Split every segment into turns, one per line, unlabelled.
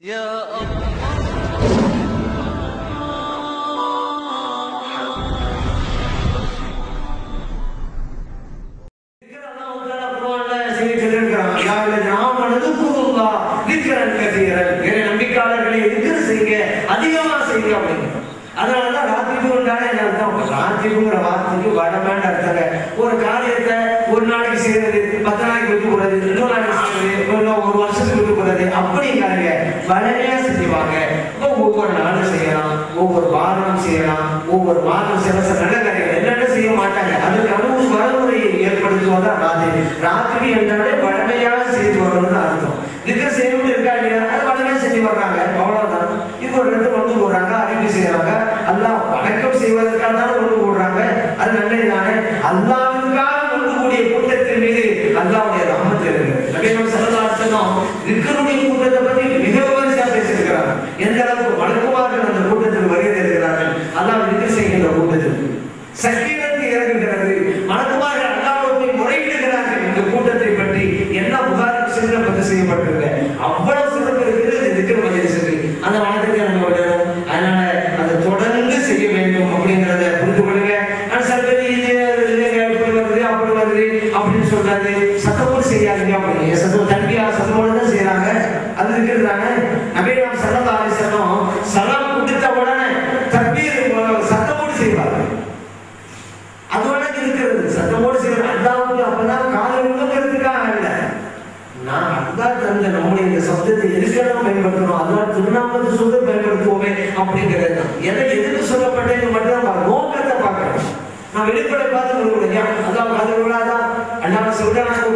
Yeah. வாரம் சில சில நடக்கிறது என்னென்ன செய்ய மாட்டாங்க. அதுக்கு அளவு மறுமுறையை ஏற்படுத்துவதான் ராத்திரி ராத்திரி என்றாலே வழமையாக செய்து வரணும்னு அர்த்தம். இதுக்கு செய்யணும் இருக்கா இல்லையா? அது வழமையாக செஞ்சு வர்றாங்க. அவ்வளவுதான். இது ஒரு இடத்துல ஒன்று போடுறாங்க அறிவு செய்யறாங்க எல்லாம் வணக்கம் செய்வதற்காக தான் ஒன்று போடுறாங்க. அது நல்லது தானே? அல்லாவுக்காக ஒன்று கூடிய கூட்டத்தின் மீது அல்லாவுடைய ராமத்தில் இருக்கிறது நபீனம் சரதார்த்தம் இருக்கிறுடைய எனக்கு எதிர்த்து சொல்லப்பட்டது மட்டும் தான் நோக்கத்தை பார்க்கணும் நான் வெளிப்படை பார்த்து கொடுக்கணும் அதான் அது விழாதான் அண்ணா சொல்றாங்க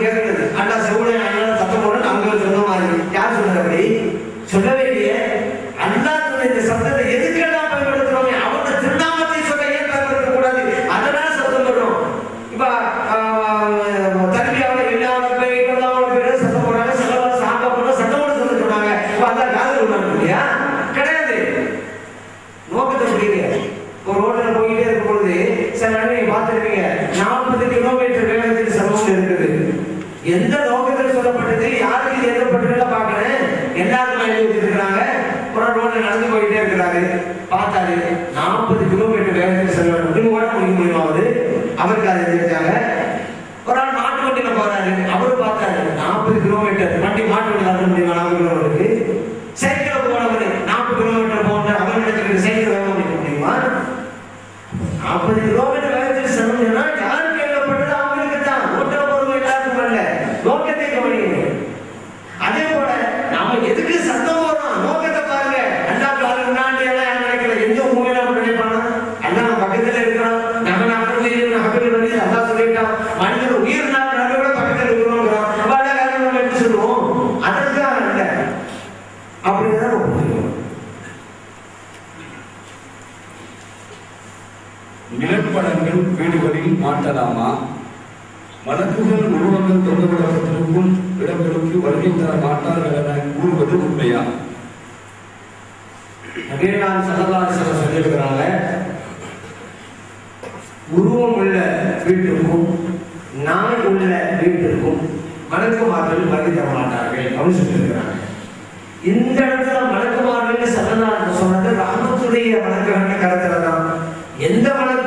எந்த நோக்கத்தில் சொல்லப்பட்டது யாருக்கு இது எழுதப்பட்டதுன்னு பாக்குறேன் எல்லாருக்கும் எழுதி வச்சிருக்கிறாங்க புற ரோட்ல நடந்து போயிட்டே இருக்கிறாரு. பார்த்தாரு நாற்பது மலக்குமார்கள் வருகிற மாட்டார்கள் அப்படின்னு சொல்லியிருக்கிறாங்க. இந்த இடத்துல மலக்குமார்கள் சரணா சொன்னது ரஹமத்துடைய வணக்க கருத்துல தான். எந்த
வணக்கம்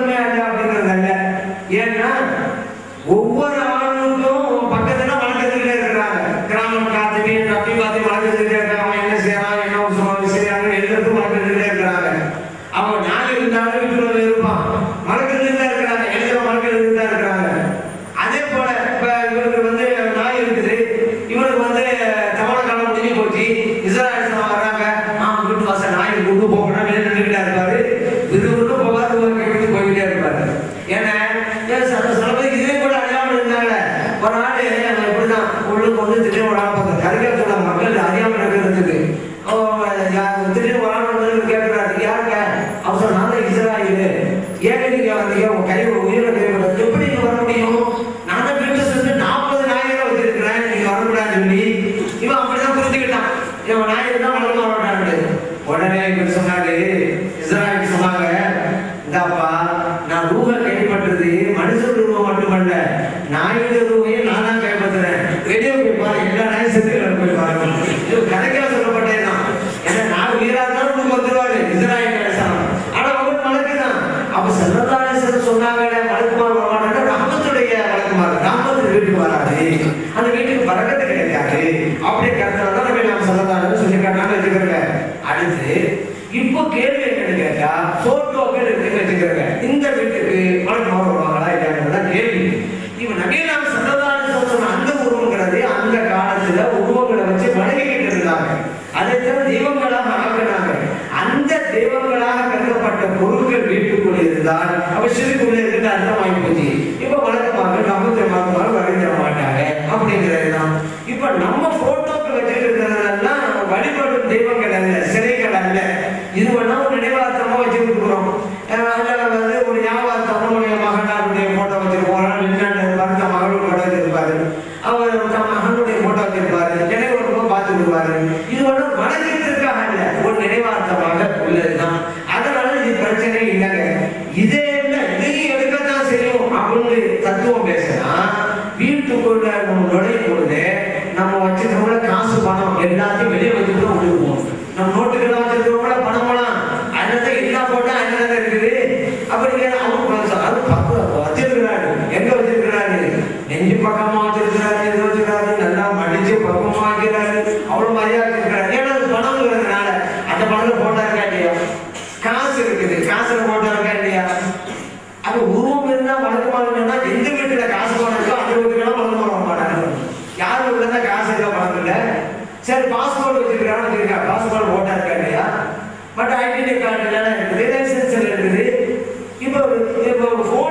தேவ தெய்வங்களாக அமைக்கிறாங்க அந்த தெய்வங்களாக கருதப்பட்ட பொருட்கள் வீட்டுக்குள்ளே இருந்தால் அவசியத்துக்குள்ளே இதெல்லாம் பார்த்துட்டேன் சார் பாஸ்போர்ட் வச்சிருக்கிறான்னு வச்சிருக்கேன் பாஸ்போர்ட் ஓட்டர் கார்டு இல்லையா பட் ஐடென்டி கார்டு என்னென்ன இருக்குது லைசன்ஸ் இருக்குது. இப்போ இப்போ
ஃபோன்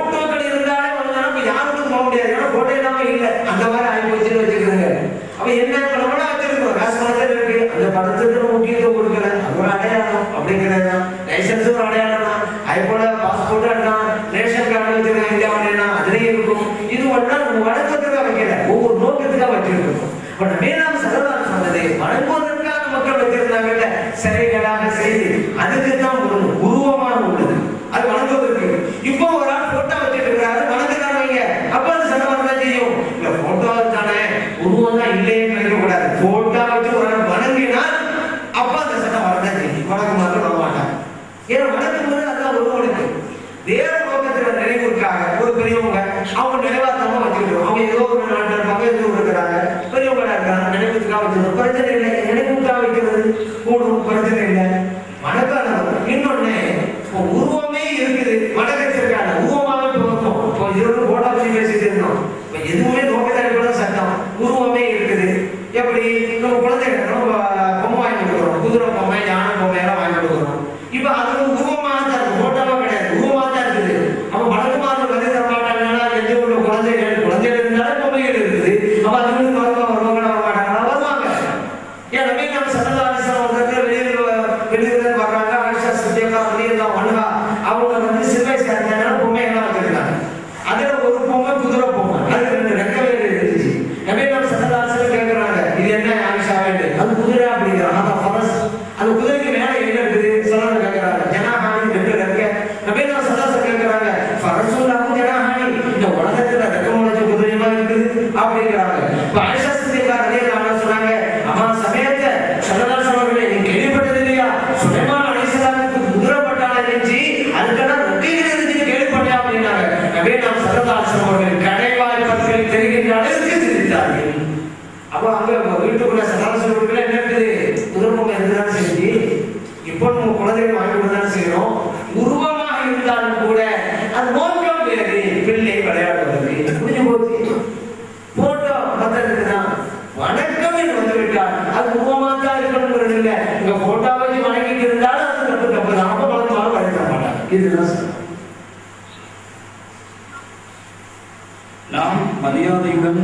மரியாதையுடன்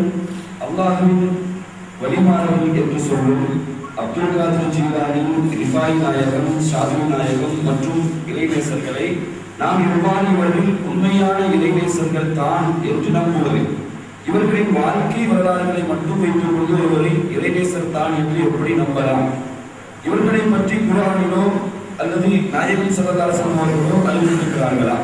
அல்லாஹுவின் வழிமாறவர்கள் என்று சொல்லும் அப்துல் காதர் ஜிலானி ரிஃபாய் நாயகம் ஷாது நாயகம் மற்றும் இளைநேசர்களை நாம் இவ்வாறு இவர்கள் உண்மையான இளைநேசர்கள் தான் என்று நாம் கூறவேன் இவர்களின் வாழ்க்கை வரலாறுகளை மட்டும் வைத்துக் கொண்டு இவரை இளைநேசர் தான் என்று எப்படி நம்பலாம்? இவர்களை பற்றி குரானிலோ அல்லது நாயகன் சரதாரசன் அவர்களோ அறிவித்திருக்கிறார்களா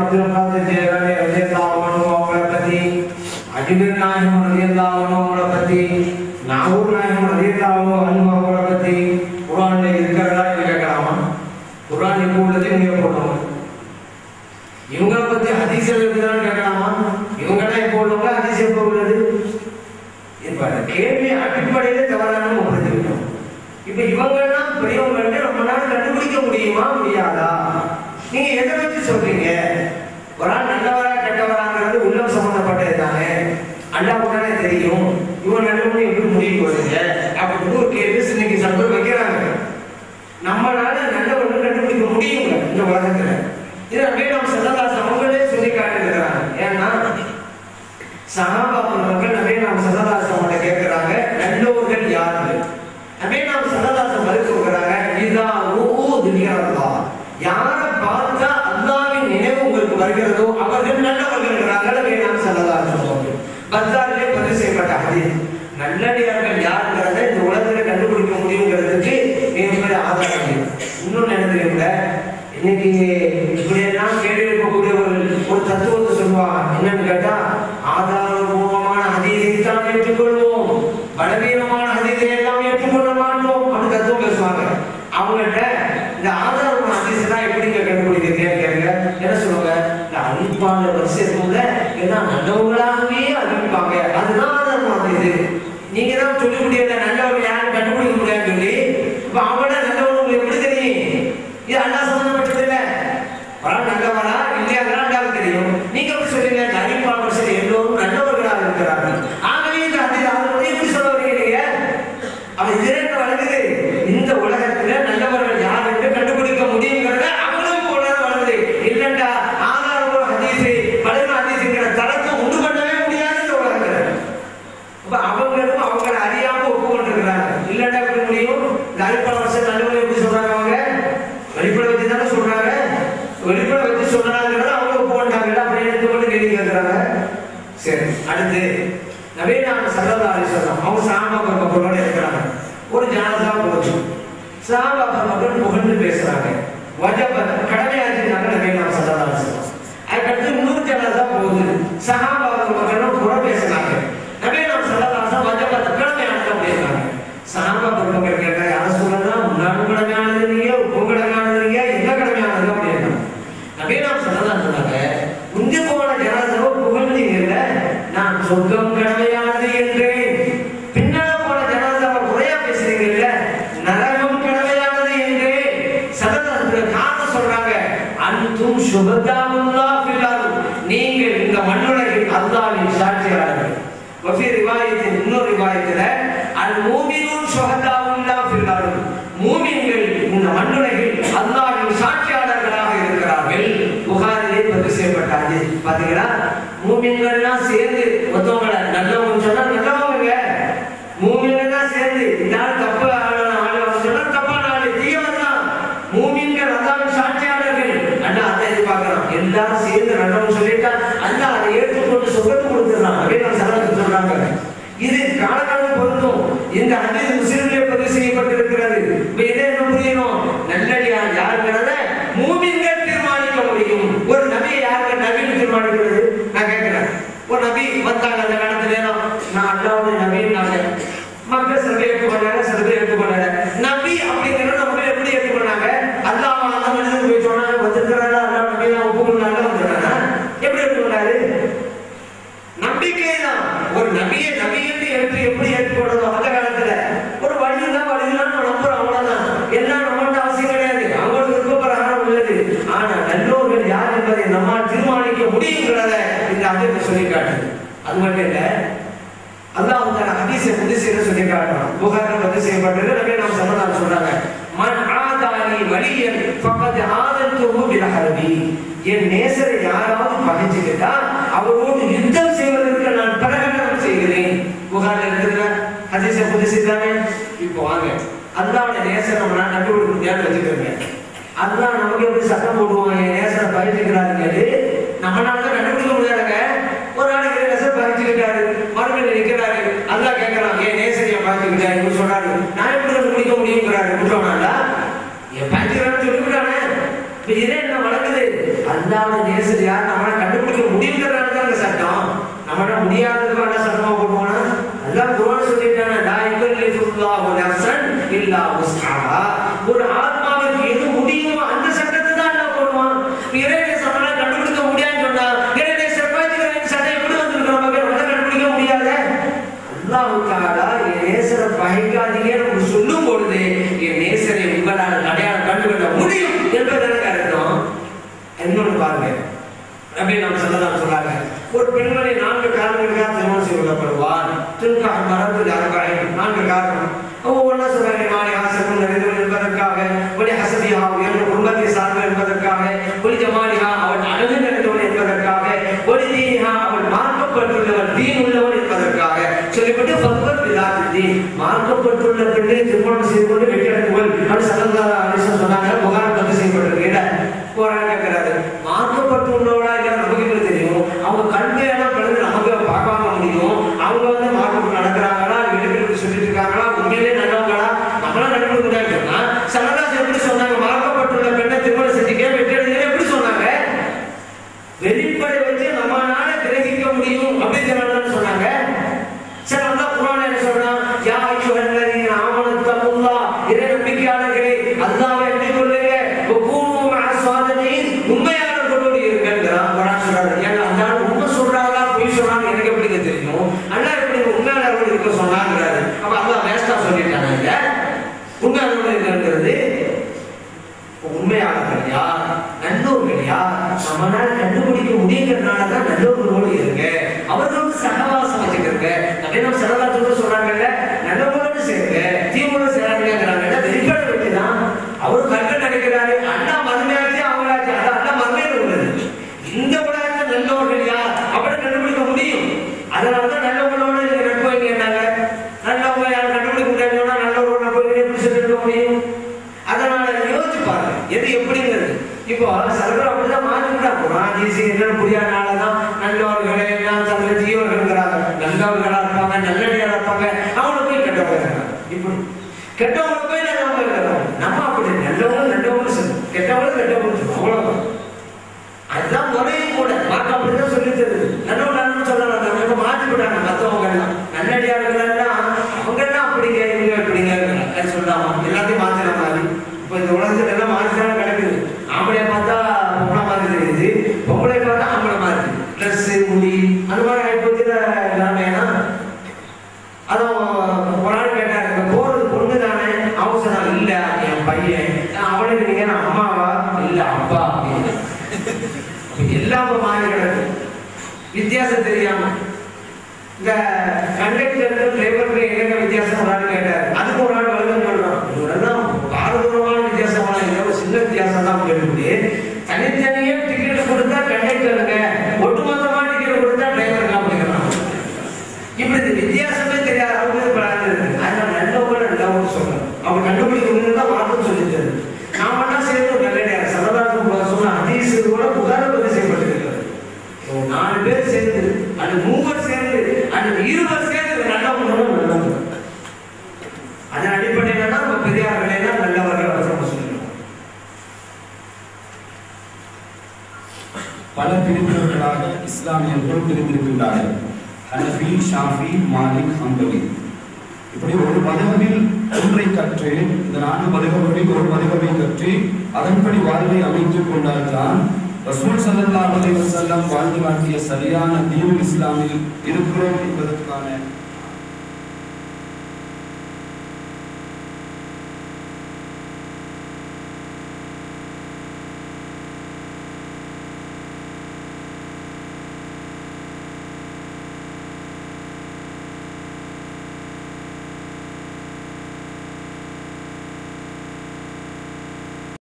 Mateo Remember குறிப்பான வருஷத்துல எல்லாம் நல்லவங்களாகவே அறிவிப்பாங்க அதுதான் இது. நீங்க தான் சொல்லக்கூடிய நல்ல அவங்க சாம்ப பிரம்மக்குள்ளோட இருக்கிறாங்க. ஒரு ஜானதா போச்சு. சாம்ப மக்கள் புகழ்ந்து பேசுறாங்க. வஜபத் கடமையாச்சிருக்காங்க நபி நாம் சல்லா அலிஸ்லாம் அதுக்கடுத்து இன்னொரு ஜானதா போகுது. சஹாபா பிரம்மக்கள் புற பேசுறாங்க. நபி நாம் சல்லா அலிஸ்லாம் வஜபத் கடமையானது அப்படின்னாங்க சஹாபா பிரம்மக்கள் கேட்டா யாரும் சொல்லலாம் இல்லையா உப்பு கடமையானது இல்லையா? கடமையானது அப்படின்னா நபி நாம் சல்லா சொன்னாங்க இங்க போன ஜனாதாவை நான் சொர்க்கம் பேசியிருக்காங்க இப்போ வாங்க. அதுதான் நம்ம நட்டு கொடுக்கணும் தேவை வச்சுக்கிறோங்க அதுதான் நமக்கு சத்தம் போடுவாங்க நேசனை பகிர்ந்துக்கிறாருங்க அது நம்மளால தான் நட்டு கொடுக்க முடியாதுங்க. ஒரு நாளைக்கு நேசம் பகிர்ந்துக்கிறாரு மறுபடியும் நிற்கிறாரு. அதெல்லாம் கேட்கலாம் ஏன் நேசனையை பகிர்ந்துக்கிட்டாரு சொல்றாரு நான் எப்படி முடிக்க முடியுங்கிறாரு விட்டுறோம்னா என் பகிர்ந்துக்கிறான்னு சொல்லிவிட்டானே இப்போ இதே என்ன வளர்க்குது அல்லாத நேசம் யார் யுக்கல்லிஃபுல்லாஹு நஃப்ஸன் இல்லா உஸ்ஹாஹா ஒரு ஆத்மாவுக்கு எது முடியுமோ அந்த சட்டத்தை தான் அல்லாஹ் போடுவான். இறைவனை சொன்னா கண்டுபிடிக்க முடியாதுன்னு சொன்னா இறைவனை செப்பாய்க்கிறேன் சட்டை எப்படி வந்திருக்கிற மக்கள் அதை கண்டுபிடிக்க முடியாத. அல்லாஹுக்காக என் நேசரை பகைக்காதீங்கன்னு சொல்லும் பொழுது என் நேசரை உங்களால் அடையாளம் கண்டுபிடிக்க முடியும் என்பது எனக்கு அர்த்தம். இன்னொன்று பாருங்க. அப்படின்னு நம்ம சொல்லலாம் சொல்றாங்க ஒரு பெண்மணி நான்கு காரணங்களுக்காக திருமணம் செய்யப்படுவான் திருக்கா முஸ்லிஹான் மார்க்கப்பட்டுள்ளவர் தீன் உள்ளவர் என்பதற்காக சொல்லிவிட்டு மார்க்கப்பட்டுள்ள பெண்ணை திருமணம் செய்து கொண்டு மண்டலி இப்படி ஒரு
மதகமில் ஒன்றை கற்று இந்த நான்கு மதகங்களில் ஒரு மதகமை கற்று அதன்படி வாழ்வை அமைத்துக் கொண்டால்தான் ரசூல் சல்லா அலி வசல்லாம் வாழ்ந்து காட்டிய சரியான தீன் இஸ்லாமில் இருக்கிறோம் என்பதற்கான